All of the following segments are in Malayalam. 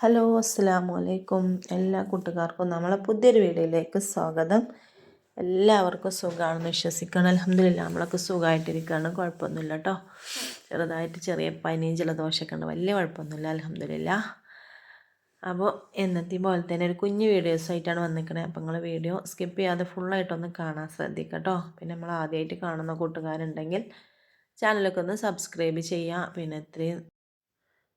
ഹലോ അസ്സാം വലൈക്കും എല്ലാ കൂട്ടുകാർക്കും നമ്മളെ പുതിയൊരു വീഡിയോയിലേക്ക് സ്വാഗതം. എല്ലാവർക്കും സുഖമാണെന്ന് വിശ്വസിക്കണം അലഹമില്ല നമ്മളൊക്കെ സുഖമായിട്ടിരിക്കുകയാണ്. കുഴപ്പമൊന്നുമില്ല കേട്ടോ. ചെറുതായിട്ട് ചെറിയ പനിയും ജലദോഷമൊക്കെ ഉണ്ട്. വലിയ കുഴപ്പമൊന്നുമില്ല അലഹമില്ല അപ്പോൾ എന്നത്തെ പോലെ തന്നെ ഒരു കുഞ്ഞ് വീഡിയോസ് ആയിട്ടാണ് വന്നിരിക്കുന്നത് അപ്പോൾ നിങ്ങൾ വീഡിയോ സ്കിപ്പ് ചെയ്യാതെ ഫുള്ളായിട്ടൊന്ന് കാണാൻ ശ്രദ്ധിക്കുക കേട്ടോ. പിന്നെ നമ്മൾ ആദ്യമായിട്ട് കാണുന്ന കൂട്ടുകാരുണ്ടെങ്കിൽ ചാനലൊക്കെ ഒന്ന് സബ്സ്ക്രൈബ് ചെയ്യുക. പിന്നെ ഇത്രയും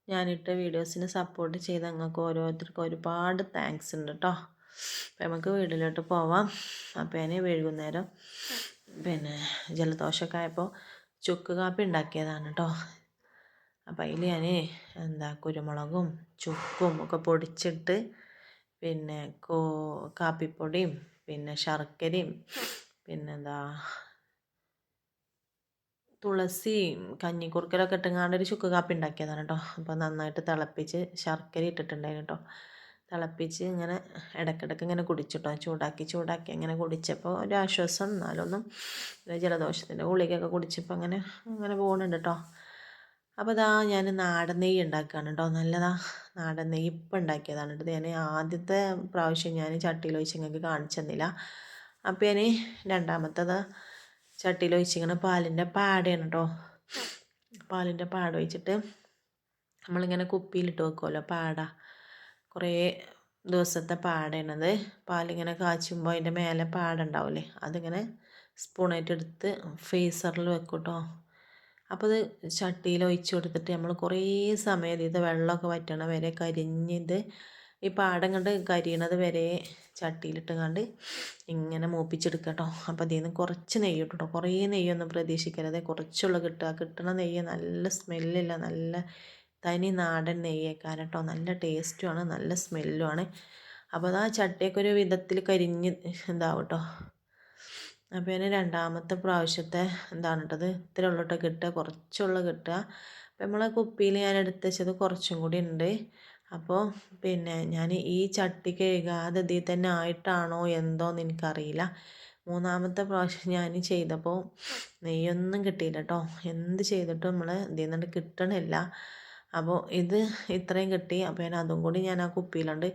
ഞാനിട്ട വീഡിയോസിന് സപ്പോർട്ട് ചെയ്ത് നിങ്ങൾക്ക് ഓരോരുത്തർക്കും ഒരുപാട് താങ്ക്സ് ഉണ്ട് കേട്ടോ അപ്പം നമുക്ക് വീട്ടിലോട്ട് പോവാം. അപ്പം ഞാൻ വൈകുന്നേരം പിന്നെ ജലദോഷമൊക്കെ ആയപ്പോൾ ചുക്ക് കാപ്പി ഉണ്ടാക്കിയതാണ് കേട്ടോ അപ്പം അതിൽ ഞാൻ എന്താ കുരുമുളകും ചുക്കും ഒക്കെ പൊടിച്ചിട്ട് പിന്നെ കോ കാപ്പിപ്പൊടിയും പിന്നെ ശർക്കരയും പിന്നെന്താ തുളസി കഞ്ഞിക്കുറുക്കലൊക്കെ ഇട്ടുങ്ങാണ്ട് ഒരു ചുക്ക് കാപ്പി ഉണ്ടാക്കിയതാണ് കേട്ടോ അപ്പോൾ നന്നായിട്ട് തിളപ്പിച്ച് ശർക്കര ഇട്ടിട്ടുണ്ടായിരുന്നു കേട്ടോ തിളപ്പിച്ച് ഇങ്ങനെ ഇടയ്ക്കിടയ്ക്ക് ഇങ്ങനെ കുടിച്ചിട്ടോ ചൂടാക്കി ചൂടാക്കി അങ്ങനെ കുടിച്ചപ്പോൾ ഒരു ആശ്വാസം. എന്നാലൊന്നും ജലദോഷത്തിന്റെ ഗുളികയൊക്കെ കുടിച്ചപ്പോൾ അങ്ങനെ അങ്ങനെ പോകുന്നുണ്ട് കേട്ടോ അപ്പോൾ ഇതാ ഞാൻ നാടൻ നെയ്യ് ഉണ്ടാക്കുകയാണ് കേട്ടോ നല്ലതാ നാടൻ നെയ്യ് ഇപ്പം ഉണ്ടാക്കിയതാണ് കേട്ടോ ഞാൻ ആദ്യത്തെ പ്രാവശ്യം ഞാൻ ചട്ടിയിൽ ഒഴിച്ച് നിങ്ങൾക്ക് കാണിച്ചു തന്നില്ല. അപ്പോൾ ഞാൻ രണ്ടാമത്തത് ചട്ടിയിൽ ഒഴിച്ചിങ്ങനെ പാലിന്റെ പാടയാണ് കേട്ടോ പാലിന്റെ പാട ഒഴിച്ചിട്ട് നമ്മളിങ്ങനെ കുപ്പിയിലിട്ട് വെക്കുമല്ലോ പാട. കുറേ ദിവസത്തെ പാടയാണത് പാലിങ്ങനെ കാച്ചുമ്പോൾ അതിന്റെ മേലെ പാട ഉണ്ടാവില്ലേ അതിങ്ങനെ സ്പൂണായിട്ട് എടുത്ത് ഫേസറിൽ വെക്കും കേട്ടോ അപ്പോൾ അത് ചട്ടിയിൽ ഒഴിച്ചു കൊടുത്തിട്ട് നമ്മൾ കുറേ സമയം ഇത് വെള്ളമൊക്കെ വറ്റണ വരെ കരിഞ്ഞത് ഈ പാടം കണ്ട് കരിയണത് വരെ ചട്ടിയിലിട്ട് കണ്ട് ഇങ്ങനെ മൂപ്പിച്ചെടുക്കുക കേട്ടോ അപ്പോൾ അതിൽ നിന്ന് കുറച്ച് നെയ്യ് ഇട്ടോ കുറേ നെയ്യൊന്നും പ്രതീക്ഷിക്കരുത്. കുറച്ചുള്ള കിട്ടുക. കിട്ടണ നെയ്യ് നല്ല സ്മെല്ലില്ല. നല്ല തനി നാടൻ നെയ്യേക്കാരം കേട്ടോ നല്ല ടേസ്റ്റുമാണ്. നല്ല സ്മെല്ലുമാണ്. അപ്പോൾ ആ ചട്ടിയൊക്കെ ഒരു വിധത്തിൽ കരിഞ്ഞ് ഇതാവും കേട്ടോ അപ്പോൾ ഞാൻ രണ്ടാമത്തെ പ്രാവശ്യത്തെ എന്താണ് കേട്ടത് ഇത്ര ഉള്ളട്ടോ കിട്ടുക. കുറച്ചുള്ള കിട്ടുക. അപ്പോൾ നമ്മളെ കുപ്പിയിൽ ഞാൻ എടുത്ത് വെച്ചത് കുറച്ചും കൂടി ഉണ്ട്. അപ്പോൾ പിന്നെ ഞാൻ ഈ ചട്ടി കഴുകാതെ ഇതിൽ തന്നെ ആയിട്ടാണോ എന്തോന്ന് എനിക്കറിയില്ല. മൂന്നാമത്തെ പ്രാവശ്യം ഞാൻ ചെയ്തപ്പോൾ നെയ്യൊന്നും കിട്ടിയില്ല കേട്ടോ എന്ത് ചെയ്തിട്ടും നമ്മൾ ഇതിൽ നിന്ന് കിട്ടണില്ല. അപ്പോൾ ഇത് ഇത്രയും കിട്ടി. അപ്പോൾ ഞാൻ അതും കൂടി ഞാൻ ആ കുപ്പിയിലാണ്ട്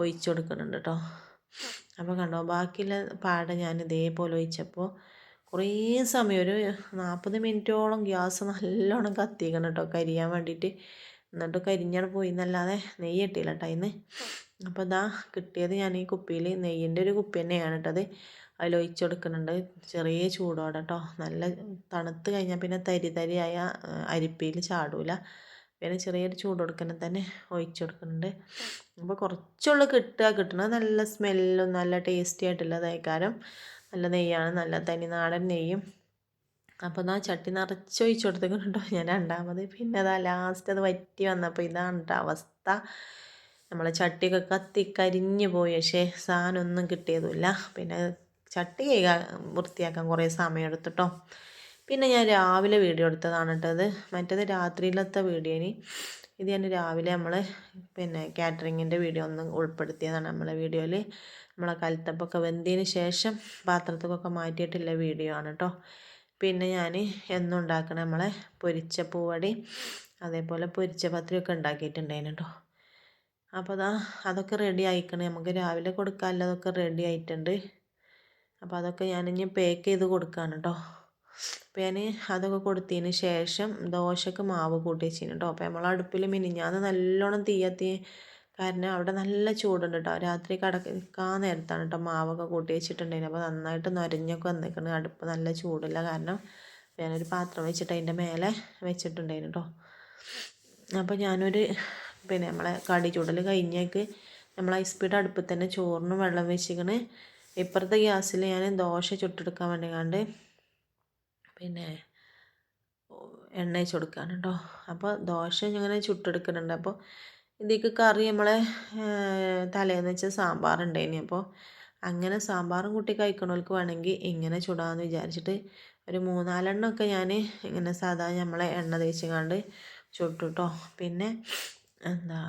ഒഴിച്ചു കൊടുക്കുന്നുണ്ട് കേട്ടോ അപ്പോൾ കണ്ടോ ബാക്കിയുള്ള പാട ഞാൻ ഇതേപോലെ ഒഴിച്ചപ്പോൾ കുറേ സമയം ഒരു നാൽപ്പത് മിനിറ്റോളം ഗ്യാസ് നല്ലോണം കത്തിക്കണം കേട്ടോ കരിയാൻ വേണ്ടിയിട്ട്. എന്നിട്ട് കരിഞ്ഞാണ് പോയി എന്നല്ലാതെ നെയ്യ് കിട്ടിയില്ല കേട്ടോ അതിന് അപ്പോൾ ഇതാ കിട്ടിയത് ഞാൻ ഈ കുപ്പിയിൽ നെയ്യിന്റെ ഒരു കുപ്പി തന്നെയാണ് കേട്ടത് അതിൽ ഒഴിച്ചു കൊടുക്കുന്നുണ്ട് ചെറിയ ചൂടോടെ കേട്ടോ നല്ല തണുത്ത് കഴിഞ്ഞാൽ പിന്നെ തരി തരിയായ അരിപ്പയിൽ ചാടൂല. പിന്നെ ചെറിയൊരു ചൂട് കൊടുക്കണം തന്നെ ഒഴിച്ചു കൊടുക്കുന്നുണ്ട് അപ്പോൾ കുറച്ചുള്ള കിട്ടുക. കിട്ടണത് നല്ല സ്മെല്ലും നല്ല ടേസ്റ്റി ആയിട്ടുള്ള തേക്കാരം നല്ല നെയ്യാണ്. നല്ല തനി നാടൻ നെയ്യും. അപ്പോൾ എന്നാൽ ചട്ടി നിറച്ച് ഒഴിച്ചു കൊടുത്തേക്കുന്നുണ്ടോ ഞാൻ രണ്ടാമത്. പിന്നെ അതാ ലാസ്റ്റ് അത് വറ്റി വന്നപ്പോൾ ഇതാണ് അവസ്ഥ. നമ്മളെ ചട്ടിയൊക്കെ കത്തി കരിഞ്ഞു പോയി. പക്ഷേ സാധനമൊന്നും കിട്ടിയതുമില്ല. പിന്നെ ചട്ടി കൈകാൻ വൃത്തിയാക്കാൻ കുറേ സമയം എടുത്തിട്ടോ പിന്നെ ഞാൻ രാവിലെ വീഡിയോ എടുത്തതാണ് കേട്ടോ അത് മറ്റേത് രാത്രിയിലത്തെ വീഡിയോ ഇനി. ഇത് ഞാൻ രാവിലെ നമ്മൾ പിന്നെ കാറ്ററിങ്ങിന്റെ വീഡിയോ ഒന്ന് ഉൾപ്പെടുത്തിയതാണ് നമ്മളെ വീഡിയോയിൽ നമ്മളെ കലത്തപ്പൊക്കെ വെന്തതിന് ശേഷം പാത്രത്തൊക്കെ മാറ്റിയിട്ടുള്ള വീഡിയോ ആണ് കേട്ടോ പിന്നെ ഞാൻ എന്നും ഉണ്ടാക്കണ നമ്മളെ പൊരിച്ച പൂവടി അതേപോലെ പൊരിച്ച പത്രിയൊക്കെ ഉണ്ടാക്കിയിട്ടുണ്ടായിരുന്നു കേട്ടോ അപ്പോൾ അതാ അതൊക്കെ റെഡി ആയിക്കണേ. നമുക്ക് രാവിലെ കൊടുക്കാനുള്ളതൊക്കെ റെഡി ആയിട്ടുണ്ട്. അപ്പോൾ അതൊക്കെ ഞാൻ ഇനി പാക്ക് ചെയ്ത് കൊടുക്കാണ് കേട്ടോ അപ്പോൾ ഞാൻ അതൊക്കെ കൊടുത്തതിന് ശേഷം ദോശക്ക് മാവ് കൂട്ടി വെച്ചിട്ടുണ്ട് കേട്ടോ അപ്പോൾ നമ്മൾ അടുപ്പിൽ മിനിഞ്ഞാന്ന് നല്ലോണം തീയത്തി കാരണം അവിടെ നല്ല ചൂടുണ്ട് കേട്ടോ രാത്രി കിടക്കാൻ നേരത്താണ് കേട്ടോ മാവൊക്കെ കൂട്ടി വെച്ചിട്ടുണ്ടായിരുന്നു അപ്പോൾ നന്നായിട്ട് നൊരഞ്ഞൊക്കെ വന്നിരിക്കണം അടുപ്പ് നല്ല ചൂടില്ല കാരണം ഞാനൊരു പാത്രം വെച്ചിട്ട് അതിന്റെ മേലെ വെച്ചിട്ടുണ്ടായിരുന്നു കേട്ടോ അപ്പോൾ ഞാനൊരു പിന്നെ നമ്മളെ കടി ചൂടൽ കഴിഞ്ഞേക്ക് നമ്മൾ ഐസ് പീഡ് അടുപ്പിൽ തന്നെ ചോറിന് വെള്ളം വെച്ചിക്കണ്. ഇപ്പുറത്തെ ഗ്യാസിൽ ഞാൻ ദോശ ചുട്ടെടുക്കാൻ വേണ്ടി കണ്ട് പിന്നെ എണ്ണ വെച്ച് കൊടുക്കാണ് കേട്ടോ അപ്പോൾ ദോശ ഇങ്ങനെ ചുട്ടെടുക്കുന്നുണ്ട് അപ്പോൾ ഇതിലേക്ക് കറി നമ്മളെ തലേന്ന് വെച്ച സാമ്പാറുണ്ടായിനി. അപ്പോൾ അങ്ങനെ സാമ്പാറും കൂട്ടി കഴിക്കണവർക്ക് വേണമെങ്കിൽ ഇങ്ങനെ ചുടാമെന്ന് വിചാരിച്ചിട്ട് ഒരു മൂന്നാലെണ്ണമൊക്കെ ഞാൻ ഇങ്ങനെ സാധാ നമ്മളെ എണ്ണ തേച്ചുകൊണ്ട് ചുട്ടു കേട്ടോ പിന്നെ എന്താ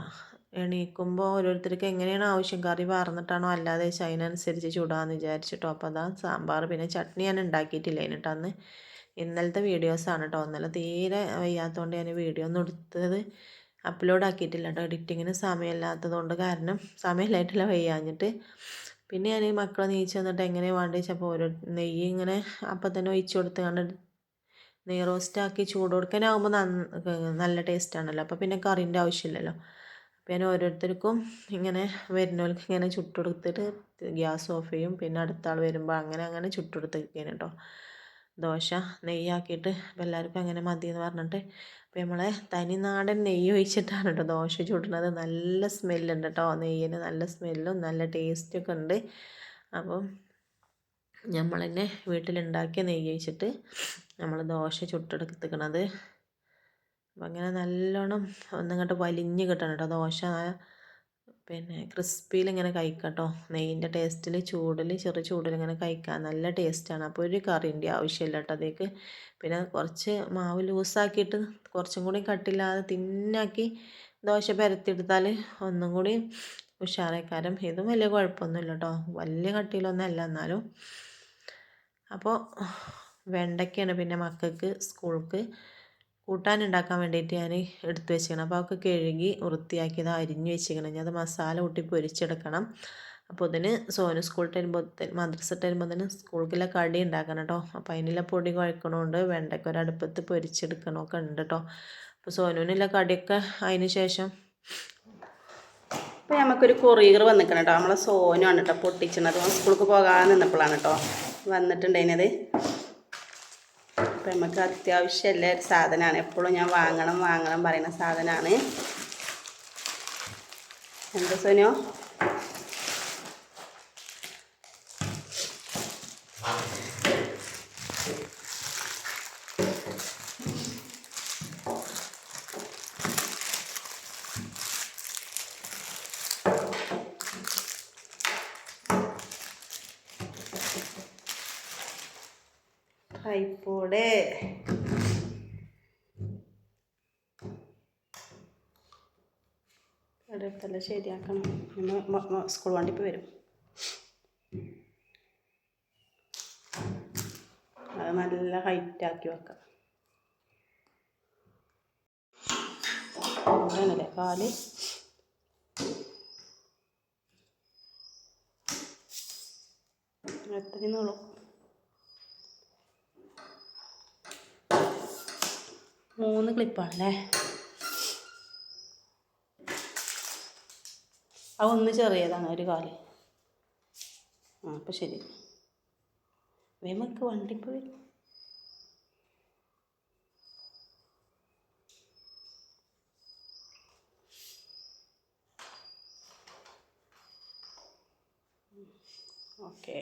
എണീക്കുമ്പോൾ ഓരോരുത്തർക്ക് എങ്ങനെയാണ് ആവശ്യം? കറി വാർന്നിട്ടാണോ അല്ലാതെ വെച്ചാൽ അതിനനുസരിച്ച് ചുടാമെന്ന് വിചാരിച്ചിട്ടോ. അപ്പോൾ അതാ സാമ്പാർ പിന്നെ ചട്നി ഞാൻ ഉണ്ടാക്കിയിട്ടില്ല എന്നിട്ട് അന്ന്. ഇന്നലത്തെ വീഡിയോസാണ് കേട്ടോ ഇന്നലെ തീരെ വയ്യാത്തതുകൊണ്ട് ഞാൻ വീഡിയോ ഒന്നും എടുത്തത് അപ്ലോഡ് ആക്കിയിട്ടില്ല കേട്ടോ എഡിറ്റിങ്ങിന് സമയമില്ലാത്തത് കൊണ്ട് കാരണം സമയമില്ലായിട്ടില്ല വയ്യാഞ്ഞിട്ട് പിന്നെ ഞാൻ ഈ മക്കളെ നെയ്ച്ച് വന്നിട്ട് എങ്ങനെ വേണ്ടത് വെച്ചപ്പോൾ ഓരോ നെയ്യ് ഇങ്ങനെ അപ്പം തന്നെ ഒഴിച്ചു കൊടുത്ത് കണ്ട് നെയ് റോസ്റ്റാക്കി ചൂട് കൊടുക്കാനാകുമ്പോൾ നല്ല ടേസ്റ്റാണല്ലോ അപ്പോൾ പിന്നെ കറിന്റെ ആവശ്യമില്ലല്ലോ. അപ്പോൾ ഞാൻ ഓരോരുത്തർക്കും ഇങ്ങനെ വരുന്നവർക്ക് ഇങ്ങനെ ചുട്ടുകൊടുത്തിട്ട് ഗ്യാസ് ഓഫ് ചെയ്യും. പിന്നെ അടുത്ത ആൾ വരുമ്പോൾ അങ്ങനെ അങ്ങനെ ചുട്ടുകൊടുത്തിരിക്കുകയാണ് കേട്ടോ ദോശ നെയ്യാക്കിയിട്ട് അപ്പോൾ എല്ലാവർക്കും അങ്ങനെ മതി എന്ന് പറഞ്ഞിട്ട് അപ്പോൾ നമ്മളെ തനി നാടൻ നെയ്യ് ഒഴിച്ചിട്ടാണ് കേട്ടോ ദോശ ചുടുന്നത്. നല്ല സ്മെല്ലുണ്ട് കേട്ടോ നെയ്യിന്. നല്ല സ്മെല്ലും നല്ല ടേസ്റ്റൊക്കെ ഉണ്ട്. അപ്പം നമ്മൾ തന്നെ വീട്ടിലുണ്ടാക്കിയ നെയ്യ് ഒഴിച്ചിട്ട് നമ്മൾ ദോശ ചുട്ടെടുത്തിക്കണത്. അപ്പം അങ്ങനെ നല്ലോണം ഒന്നിങ്ങോട്ട് വലിഞ്ഞ് കിട്ടണം കേട്ടോ ദോശ. പിന്നെ ക്രിസ്പിയിൽ ഇങ്ങനെ കഴിക്കാം കേട്ടോ നെയ്യിന്റെ ടേസ്റ്റിൽ ചൂടിൽ ചെറു ചൂടിൽ ഇങ്ങനെ കഴിക്കാം നല്ല ടേസ്റ്റാണ്. അപ്പോൾ ഒരു കറിന്റെ ആവശ്യമില്ല കേട്ടോ അതേക്ക് പിന്നെ കുറച്ച് മാവ് ലൂസാക്കിയിട്ട് കുറച്ചും കൂടി കട്ടില്ലാതെ തിന്നാക്കി ദോശ പരത്തിയെടുത്താൽ ഒന്നും കൂടി ഉഷാറേക്കാരം ഇതും വലിയ കുഴപ്പമൊന്നുമില്ല കേട്ടോ വലിയ കട്ടിയിലൊന്നും എന്നാലും. അപ്പോൾ വെണ്ടയ്ക്കാണ് പിന്നെ മക്കൾക്ക് സ്കൂൾക്ക് കൂട്ടാൻ ഉണ്ടാക്കാൻ വേണ്ടിയിട്ട് ഞാൻ എടുത്ത് വെച്ചിരിക്കണം. അപ്പോൾ അതൊക്കെ കഴുകി വൃത്തിയാക്കിയത് അരിഞ്ഞ് വെച്ചിരിക്കണം. ഞാൻ അത് മസാല കൂട്ടി പൊരിച്ചെടുക്കണം. അപ്പോൾ ഇതിന് സോന് സ്കൂൾ വരുമ്പോൾ മദ്രസ വരുമ്പോൾ തന്നെ സ്കൂളിലെ കടി ഉണ്ടാക്കണം കേട്ടോ അപ്പോൾ അതിനുള്ള പൊടി കുഴക്കണമുണ്ട് വെണ്ടയ്ക്ക ഒരടുപ്പത്ത് പൊരിച്ചെടുക്കണമൊക്കെ ഉണ്ട് കേട്ടോ അപ്പോൾ സോനുവിനുള്ള കടിയൊക്കെ അതിന് ശേഷം അപ്പോൾ നമുക്കൊരു കൊറിയർ വന്നിക്കണം കേട്ടോ നമ്മളെ സോനുമാണ് കേട്ടോ പൊട്ടിച്ചത് സ്കൂൾക്ക് പോകാൻ നിന്നപ്പോഴാണ് കേട്ടോ വന്നിട്ടുണ്ടതിനത് അപ്പം നമുക്ക് അത്യാവശ്യമല്ല ഒരു സാധനമാണ്. എപ്പോഴും ഞാൻ വാങ്ങണം വാങ്ങണം പറയുന്ന സാധനമാണ്. എന്താ സോനിയോ ട്രൈപ്പോഡ് അടുത്തെല്ലാം ശരിയാക്കണം. സ്കൂൾ വണ്ടി ഇപ്പോൾ വരും. അത് നല്ല ഹൈറ്റ് ആക്കി വെക്കാം. കാൽ? എത്രയും നീളും. മൂന്ന് ക്ലിപ്പാണല്ലേ ആ ഒന്ന് ചെറിയതാണ് ഒരു കാൽ. ആ അപ്പം ശരി. വേമക്ക് വണ്ടി പോയി ഓക്കെ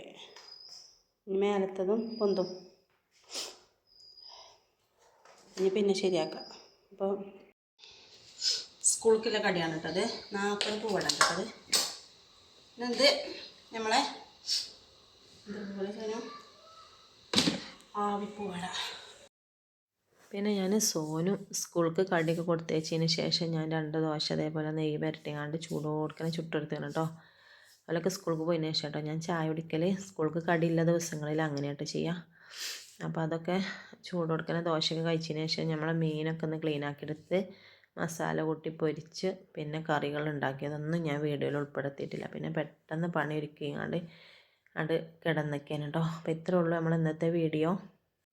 മേലത്തതും പൊന്തും. ഇനി പിന്നെ ശരിയാക്കാം. അപ്പോൾ സ്കൂൾക്കുള്ള കടിയാണ് കേട്ടത് നാൽപ്പത് പൂവാണ് കേട്ടത് ഇതെന്ത് നമ്മളെ ആവിപ്പൂവട. പിന്നെ ഞാൻ സോനു സ്കൂൾക്ക് കടിയൊക്കെ കൊടുത്തേച്ചതിന് ശേഷം ഞാൻ രണ്ട് ദോശ അതേപോലെ നെയ്യ് പുരട്ടിങ്ങാണ്ട് ചൂടോടുക്കനെ ചുട്ടെടുത്താണ് കേട്ടോ. അവരൊക്കെ സ്കൂൾക്ക് പോയതിന് ശേഷം കേട്ടോ. ഞാൻ ചായ കുടിക്കൽ സ്കൂൾക്ക് കടിയില്ല ദിവസങ്ങളിൽ അങ്ങനെയായിട്ട് ചെയ്യാം. അപ്പോൾ അതൊക്കെ ചൂട് കൊടുക്കുന്ന ദോശയൊക്കെ കഴിച്ചതിന് ശേഷം നമ്മൾ മീനൊക്കെ ഒന്ന് ക്ലീൻ ആക്കിയെടുത്ത് മസാല കൂട്ടി പൊരിച്ച് പിന്നെ കറികൾ ഉണ്ടാക്കിയതൊന്നും ഞാൻ വീഡിയോയിൽ ഉൾപ്പെടുത്തിയിട്ടില്ല. പിന്നെ പെട്ടെന്ന് പണി ഒരുക്കിങ്ങാണ്ട് അത് കിടന്നൊക്കെയാണ് കേട്ടോ. അപ്പോൾ ഇത്രേ ഉള്ളൂ നമ്മൾ ഇന്നത്തെ വീഡിയോ.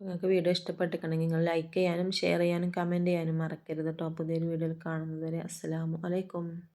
നിങ്ങൾക്ക് വീഡിയോ ഇഷ്ടപ്പെട്ടിട്ടുണ്ടെങ്കിൽ നിങ്ങൾ ലൈക്ക് ചെയ്യാനും ഷെയർ ചെയ്യാനും കമന്റ് ചെയ്യാനും മറക്കരുത് കേട്ടോ. പുതിയൊരു വീഡിയോയിൽ കാണുന്നത് വരെ അസ്സാം വലൈക്കും